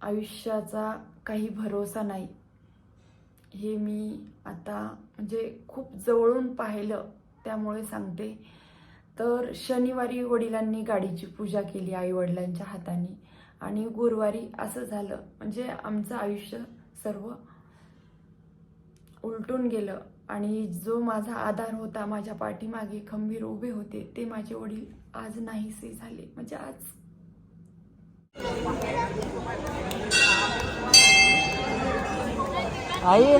आयुष्याचा काही भरोसा नाही. हे मी आता म्हणजे खूप जवळून पाहिलं त्यामुळे सांगते. तर शनिवारी वडिलांनी गाडीची पूजा केली आई वडिलांच्या हाताने आणि गुरुवारी असं झालं म्हणजे आमचं आयुष्य सर्व उलटून गेलं आणि जो माझा आधार होता माझ्या पाठीमागे खंबीर उभे होते ते माझे वडील आज नाहीसे झाले. म्हणजे आज आई.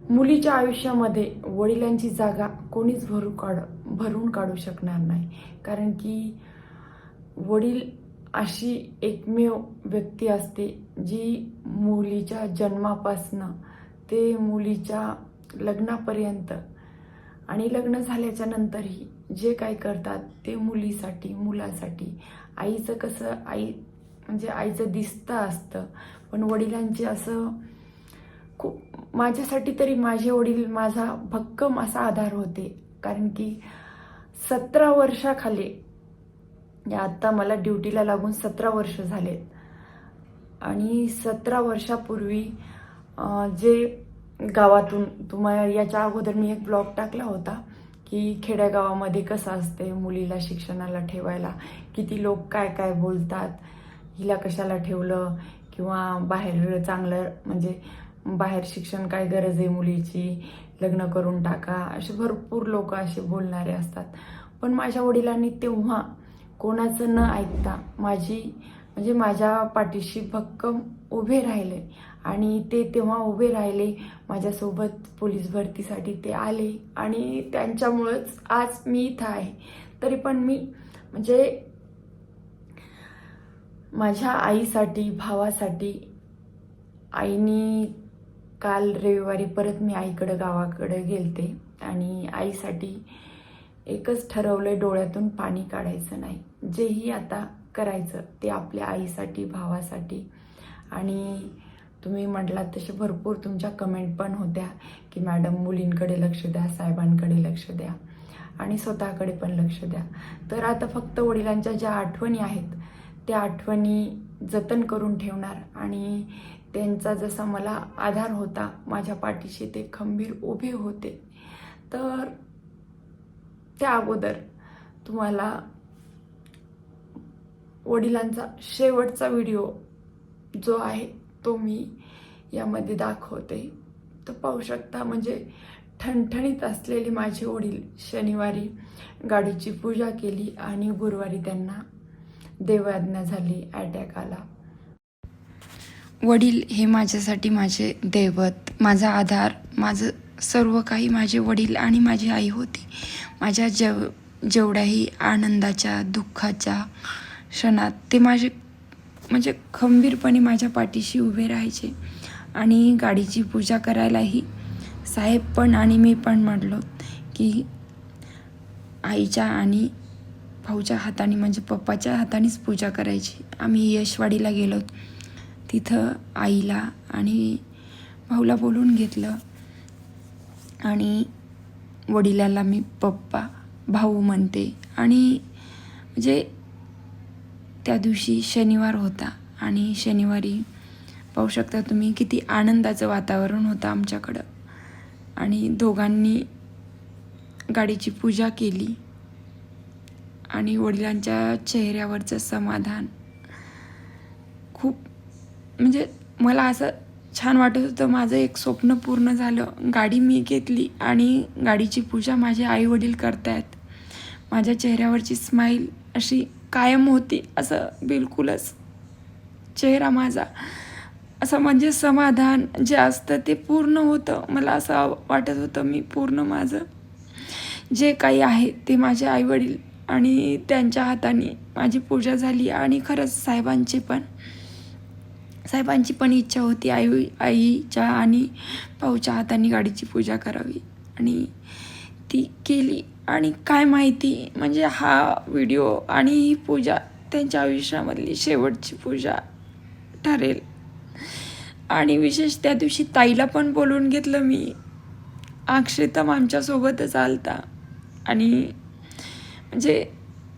मुलीच्या आयुष्यामध्ये वडिलांची जागा कोणीच भरू काढ भरून काढू शकणार नाही. कारण की वडील अशी एकमेव व्यक्ती असते जी मुलीच्या जन्मापासनं ते मुलीच्या लग्नापर्यंत आणि लग्न झाल्याच्या नंतरही जे काय करतात ते मुलीसाठी मुलासाठी. आईचं कसं आई म्हणजे आईचं दिसतं असतं पण वडिलांचे असं खूप माझ्यासाठी तरी माझे वडील माझा भक्कम असा आधार होते. कारण की सतरा वर्षाखाली या आत्ता मला ड्युटीला लागून सतरा वर्ष झालेत. आणि सतरा वर्षापूर्वी जे गावातून तुम्हाला याच्या अगोदर मी एक ब्लॉग टाकला होता की खेड्यागावामध्ये कसं असते मुलीला शिक्षणाला ठेवायला? किती लोक काय काय बोलतात? हिला कशाला ठेवलं? किंवा बाहेर चांगलं म्हणजे बाहेर शिक्षण काय गरज आहे मुलीची? लग्न करून टाका. असे भरपूर लोक असे बोलणारे असतात. पण माझ्या वडिलांनी तेव्हा कोणाचं न ऐकता माझी म्हणजे माझ्या पाठीशी भक्कम उभे राहिले. आणि ते तेव्हा उभे राहिले माझ्यासोबत पोलीस भरतीसाठी ते आले. आणि त्यांच्यामुळंच आज मी इथं आहे. तरी पण मी म्हणजे माझ्या आईसाठी भावासाठी आईनी काल रविवारी परत मी आईकडं गावाकडे गेलते. आणि आईसाठी एकच ठरवलंय डोळ्यातून पाणी काढायचं नाही. जेही आता करायचं ते आपल्या आईसाठी भावासाठी. आणि तुम्ही म्हटलात तसे भरपूर तुमच्या कमेंट पण होत्या की मॅडम मुलींकडे लक्ष द्या साहेबांकडे लक्ष द्या आणि स्वतःकडे पण लक्ष द्या. तर आता फक्त वडिलांच्या ज्या आठवणी आहेत त्या आठवणी जतन करून ठेवणार. आणि त्यांचा जसा मला आधार होता माझ्या पाठीशी ते खंबीर उभे होते. तर त्या अगोदर तुम्हाला वडिलांचा शेवटचा व्हिडिओ जो आहे तो मी यामध्ये दाखवते. तर पाहू शकता म्हणजे ठणठणीत असलेले माझे वडील शनिवारी गाडीची पूजा केली आणि गुरुवारी त्यांना देवाज्ञा झाली अटॅक आला वडील हे माझ्यासाठी माझे दैवत माझा आधार माझं सर्व काही माझे वडील आणि माझी आई होती. माझ्या जेव जेवढ्याही आनंदाच्या दुःखाच्या क्षणात ते माझे म्हणजे खंबीरपणे माझ्या पाठीशी उभे राहायचे आणि गाडीची पूजा करायलाही साहेब पण आणि मी पण म्हटलो की आईच्या आणि भाऊच्या हाताने म्हणजे पप्पाच्या हातानेच पूजा करायची. आम्ही यशवाडीला गेलो. तिथं आईला आणि भाऊला बोलून घेतलं. आणि वडिलाला मी पप्पा भाऊ म्हणते. आणि म्हणजे त्या दिवशी शनिवार होता आणि शनिवारी पाहू शकता तुम्ही किती आनंदाचं वातावरण होतं आमच्याकडं. आणि दोघांनी गाडीची पूजा केली. आणि वडिलांच्या चेहऱ्यावरचं समाधान खूप म्हणजे मला असं छान वाटत होतं. माझं एक स्वप्न पूर्ण झालं. गाडी मी घेतली आणि गाडीची पूजा माझे आई वडील करतायत. माझ्या चेहऱ्यावरची स्माईल अशी कायम होती. असं बिलकुलच चेहरा माझा. असं म्हणजे समाधान जे असतं ते पूर्ण होतं. मला असं वाटत होतं मी पूर्ण माझं जे काही आहे ते माझे आईवडील आणि त्यांच्या हाताने माझी पूजा झाली आणि खरंच साहेबांची पण साहेबांची पण इच्छा होती आई आईच्या आणि भाऊच्या हाताने गाडीची पूजा करावी. आणि ती केली. आणि काय माहिती म्हणजे हा व्हिडिओ आणि ही पूजा त्यांच्या आयुष्यामधली शेवटची पूजा ठरेल. आणि विशेष त्या दिवशी ताईला पण बोलवून घेतलं मी. अक्षेतम आमच्यासोबतच आलता. आणि म्हणजे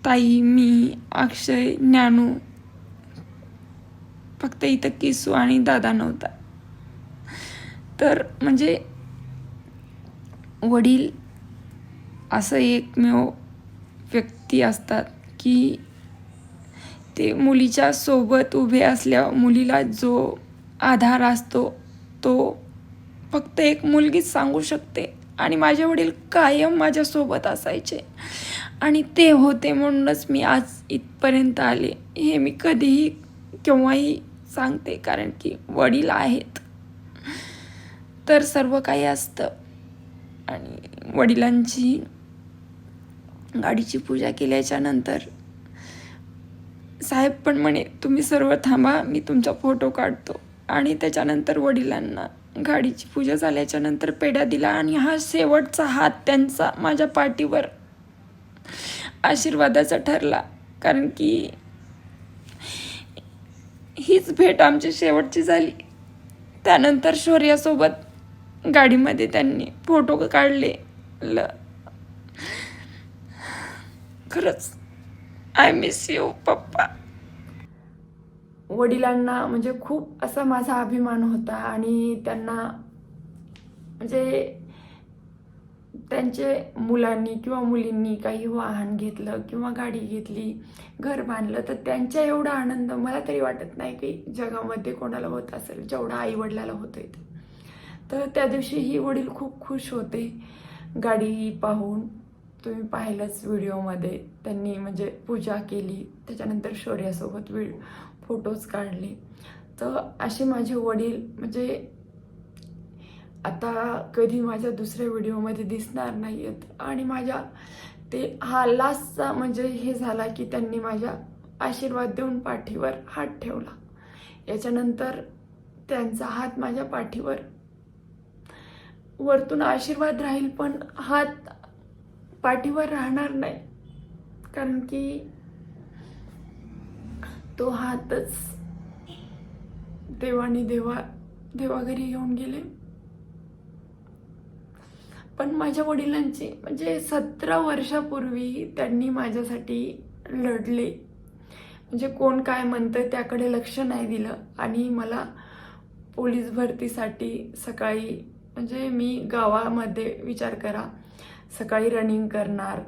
ताई मी अक्षय ज्ञानू फक्त इथं किसू आणि दादा नव्हता. तर म्हणजे वडील असं एकमेव व्यक्ती असतात की ते मुलीच्या सोबत उभे असल्या मुलीला जो आधार असतो तो फक्त एक मुलगीच सांगू शकते. आणि माझे वडील कायम माझ्यासोबत असायचे. आणि ते होते म्हणूनच मी आज इथपर्यंत आले. हे मी कधीही केव्हाही सांगते कारण की वडील आहेत. तर सर्व काही असतं. आणि वडिलांची गाडीची पूजा केल्याच्यानंतर साहेब पण म्हणे तुम्ही सर्व थांबा मी तुमचा फोटो काढतो. आणि त्याच्यानंतर वडिलांना गाडीची पूजा झाल्याच्यानंतर पेढा दिला आणि हा शेवटचा हात त्यांचा माझ्या पाठीवर आशीर्वादाचा ठरला. कारण की हीच भेट आमची शेवटची झाली. त्यानंतर शौर्यासोबत गाडीमध्ये त्यांनी फोटो काढले ल खरंच आय मिस यू पप्पा. वडिलांना म्हणजे खूप असा माझा अभिमान होता आणि त्यांना म्हणजे त्यांचे मुलांनी किंवा मुलींनी काही वाहन घेतलं किंवा गाडी घेतली घर बांधलं तर त्यांच्या एवढा आनंद मला तरी वाटत नाही की जगामध्ये कोणाला होत असेल जेवढा आई वडिलाला होतंय ते. तर त्या दिवशी ही वडील खूप खुश होते. गाडी पाहून तुम्ही पाहिलंच व्हिडिओमध्ये त्यांनी म्हणजे पूजा केली त्याच्यानंतर शौर्यासोबत वि फोटोज काढले. तर असे माझे वडील म्हणजे आता कधी माझ्या दुसऱ्या व्हिडिओमध्ये दिसणार नाही आहेत आणि माझ्या ते हा लास्टचा म्हणजे हे झाला की त्यांनी माझ्या आशीर्वाद देऊन पाठीवर हात ठेवला. याच्यानंतर त्यांचा हात माझ्या पाठीवर वरतून आशीर्वाद राहील पण हात पाठीवर राहणार नाही. कारण की तो हातच देवाने देवा देवाघरी घेऊन गेले. पण माझ्या वडिलांची म्हणजे सतरा वर्षापूर्वी त्यांनी माझ्यासाठी लढले. म्हणजे कोण काय म्हणतं त्याकडे लक्ष नाही दिलं. आणि मला पोलीस भरतीसाठी सकाळी म्हणजे मी गावामध्ये विचार करा सकाळी रनिंग करणार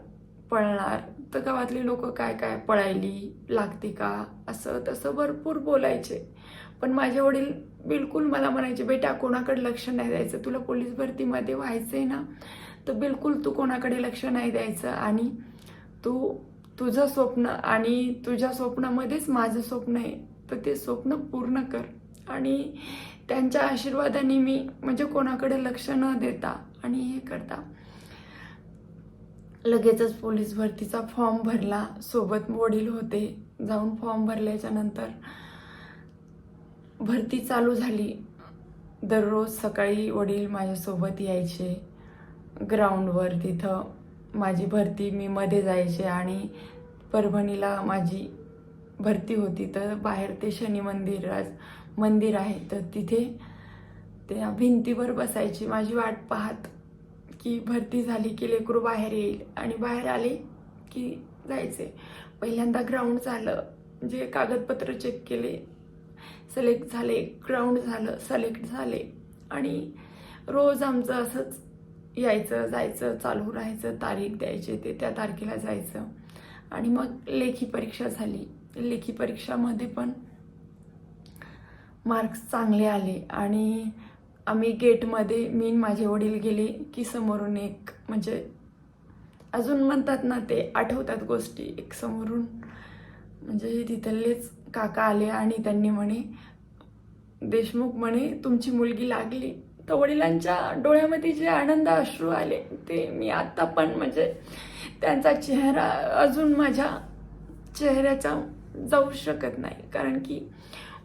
पळणार तर गावातली लोक काय काय पळायली लागते का? असं तसं भरपूर बोलायचे. पण माझे वडील बिलकुल मला म्हणायचे बेटा कोणाकडे लक्ष नाही द्यायचं? तुला पोलीस भरतीमध्ये व्हायचं आहे ना? तर बिलकुल तू कोणाकडे लक्ष नाही द्यायचं आणि तू तुझं स्वप्न आणि तुझ्या स्वप्नामध्येच माझं स्वप्न आहे. तर ते स्वप्न पूर्ण कर. आणि त्यांच्या आशीर्वादाने मी म्हणजे कोणाकडे लक्ष न देता आणि हे करता लगेचच पोलीस भरतीचा फॉर्म भरला. सोबत वडील होते. जाऊन फॉर्म भरल्याच्या नंतर भरती चालू झाली. दररोज सकाळी वडील माझ्यासोबत यायचे. ग्राउंडवर तिथं माझी भरती मी मध्ये जायचे आणि परभणीला माझी भरती होती. तर बाहेर ते शनी मंदिर मंदिर आहे. तर तिथे त्या भिंतीवर बसायची माझी वाट पाहत की भरती झाली की लेकरू बाहेर येईल. आणि बाहेर आले की जायचे. पहिल्यांदा ग्राउंड झालं जे कागदपत्र चेक केले सिलेक्ट झाले ग्राउंड झालं सिलेक्ट झाले. आणि रोज आमचं असंच यायचं जायचं चालू राहायचं तारीख द्यायचे ते त्या तारखेला जायचं. आणि मग लेखी परीक्षा झाली. लेखी परीक्षामध्ये पण मार्क्स चांगले आले. आणि आम्ही गेटमध्ये मी माझे वडील गेले की समोरून एक म्हणजे अजून म्हणतात ना ते आठवतात गोष्टी. एक समोरून म्हणजे तिथलेच काका आले आणि त्यांनी म्हणे देशमुख म्हणे तुमची मुलगी लागली. तर वडिलांच्या डोळ्यामध्ये जे आनंद अश्रू आले ते मी आत्ता पण म्हणजे त्यांचा चेहरा अजून माझ्या चेहऱ्याचा जाऊ शकत नाही. कारण की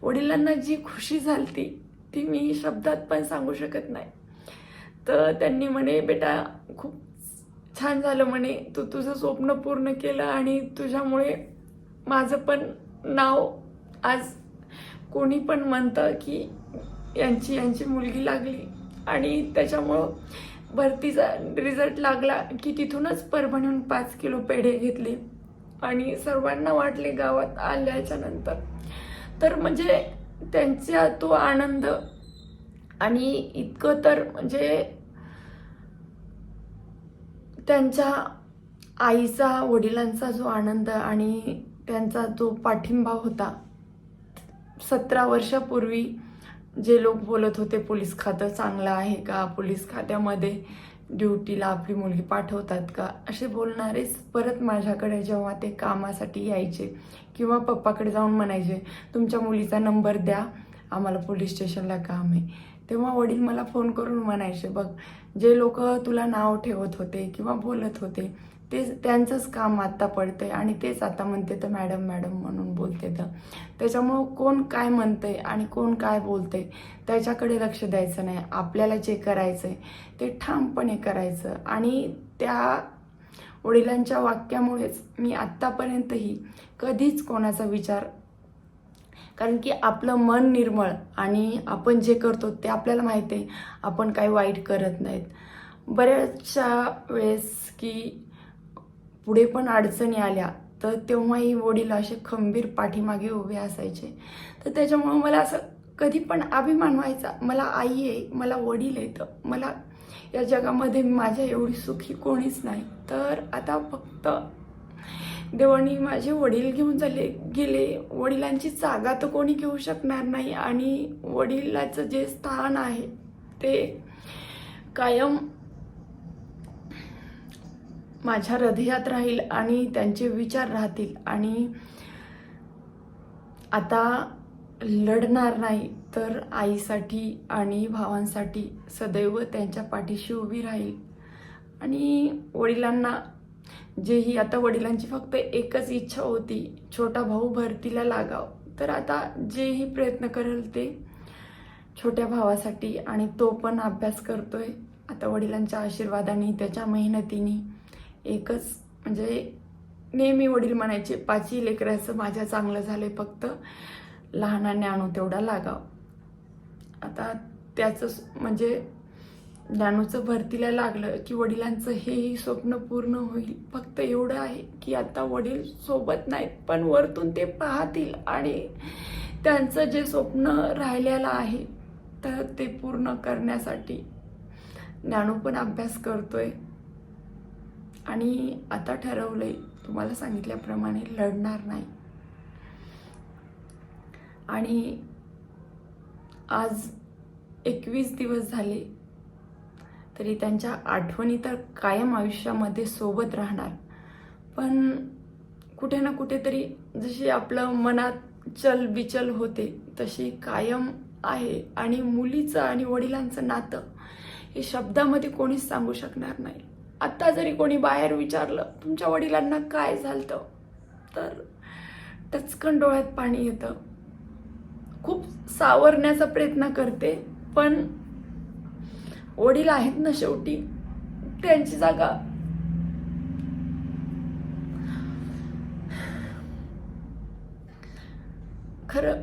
वडिलांना जी खुशी झाली ती मी शब्दात पण सांगू शकत नाही. तर त्यांनी म्हणे बेटा खूप छान झालं म्हणे. तू तुझं स्वप्न पूर्ण केलं आणि तुझ्यामुळे माझं पण नाव आज कोणी पण म्हणतं की यांची यांची मुलगी लागली. आणि त्याच्यामुळं भरतीचा रिझल्ट लागला की तिथूनच परभणीहून पाच किलो पेढे घेतले. आणि सर्वांना वाटले गावात आल्याच्यानंतर. तर म्हणजे त्यांचा तो आनंद. आणि इतकं तर म्हणजे त्यांच्या आईचा वडिलांचा जो आनंद आणि त्यांचा जो पाठिंबा होता सतरा वर्षापूर्वी जे लोक बोलत होते पोलीस खातं चांगलं आहे का? पोलीस खात्यामध्ये ड्युटीला आपली मुलगी पाठवतात का? असे बोलणारेच परत माझ्याकडे जेव्हा ते कामासाठी यायचे किंवा पप्पाकडे जाऊन म्हणायचे तुमच्या मुलीचा नंबर द्या आम्हाला पोलीस स्टेशनला काम आहे. तेव्हा वडील मला फोन करून म्हणायचे बघ जे लोक तुला नाव ठेवत होते किंवा बोलत होते ते त्यांचंच काम आता आहे आणि तेच आता म्हणते तर मॅडम मॅडम म्हणून बोलते तर. त्याच्यामुळं कोण काय म्हणतंय आणि कोण काय बोलतंय त्याच्याकडे लक्ष द्यायचं नाही. आपल्याला जे करायचं आहे ते ठामपणे करायचं. आणि त्या वडिलांच्या वाक्यामुळेच मी आत्तापर्यंतही कधीच कोणाचा विचार कारण की आपलं मन निर्मळ आणि आपण जे करतो ते आपल्याला माहिती आहे आपण काही वाईट करत नाहीत. बऱ्याचशा वेळेस की पुढे पण अडचणी आल्या तर तेव्हाही वडील असे खंबीर पाठीमागे उभे असायचे. तर त्याच्यामुळं मला असं कधी पण अभिमान व्हायचा मला आई आहे मला वडील आहेत मला या जगामध्ये माझ्या एवढी सुखी कोणीच नाही. तर आता फक्त देवानी माझे वडील घेऊन झाले गेले. वडिलांची जागा तर कोणी घेऊ शकणार नाही आणि वडिलाचं जे स्थान आहे ते कायम माझ्या हृदयात राहील आणि त्यांचे विचार राहतील आणि आता लढणार नाही तर आईसाठी आणि भावांसाठी सदैव त्यांच्या पाठीशी उभी राहील. आणि वडिलांना जेही आता वडिलांची फक्त एकच इच्छा होती छोटा भाऊ भरतीला लागाव तर आता जेही प्रयत्न करेल ते छोट्या भावासाठी आणि तो पण अभ्यास करतोय. आता वडिलांच्या आशीर्वादाने त्याच्या मेहनतीने एकच म्हणजे नेहमी वडील म्हणायचे पाचही लेकराचं माझ्या चांगलं झालंय फक्त लहानाने आणू तेवढा लागाव. आता त्याचं म्हणजे ज्ञानूचं भरतीला लागलं की वडिलांचं हेही स्वप्न पूर्ण होईल. फक्त एवढं आहे की आता वडील सोबत नाहीत पण वरतून ते पाहतील आणि त्यांचं जे स्वप्न राहिलेलं आहे तर ते पूर्ण करण्यासाठी ज्ञानू पण अभ्यास करतोय. आणि आता ठरवलंय तुम्हाला सांगितल्याप्रमाणे लढणार नाही. आणि आज एकवीस दिवस झाले तरी त्यांच्या आठवणी तर कायम आयुष्यामध्ये सोबत राहणार. पण कुठे ना कुठेतरी जशी आपलं मनात चल बिचल होते तशी कायम आहे. आणि मुलीचं आणि वडिलांचं नातं हे शब्दामध्ये कोणीच सांगू शकणार नाही. आत्ता जरी कोणी बाहेर विचारलं तुमच्या वडिलांना काय झालं तर टचकन डोळ्यात पाणी येतं. खूप सावरण्याचा प्रयत्न करते पण वडील आहेत ना शेवटी त्यांची जागा खरं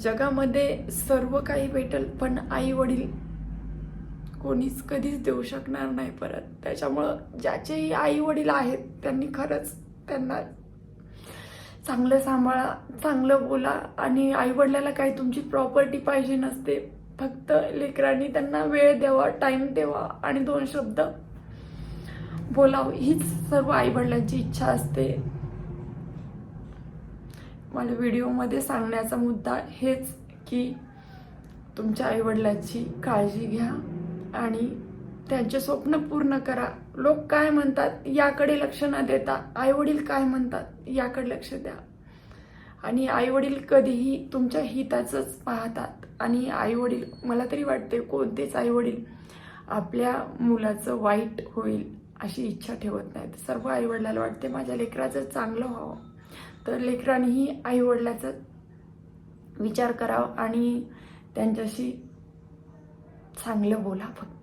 जगामध्ये सर्व काही भेटल पण आई वडील कोणीच कधीच देऊ शकणार नाही परत. त्याच्यामुळं ज्याचेही आई वडील आहेत त्यांनी खरंच त्यांना चांगलं सांभाळा चांगलं बोला आणि आई वडिलाला काही तुमची प्रॉपर्टी पाहिजे नसते. फक्त लेकरांनी त्यांना वेळ द्यावा टाइम द्यावा आणि दोन शब्द बोलावं. हीच सर्व आई वडिलांची इच्छा असते. मला व्हिडिओमध्ये सांगण्याचा मुद्दा हेच की तुमच्या आईवडिलांची काळजी घ्या. आणि त्यांचे स्वप्न पूर्ण करा. लोक काय म्हणतात याकडे लक्ष न देता आईवडील काय म्हणतात याकडे लक्ष द्या. आणि आईवडील कधीही तुमच्या हिताचंच पाहतात. आणि आईवडील मला तरी वाटते कोणतेच आईवडील आपल्या मुलाचं वाईट होईल अशी इच्छा ठेवत नाहीत. सर्व आईवडिलाला वाटते माझ्या लेकराचं चांगलं व्हावं. तर लेकरांनीही आईवडिलाचा विचार करावा आणि त्यांच्याशी चांगलं बोला फक्त.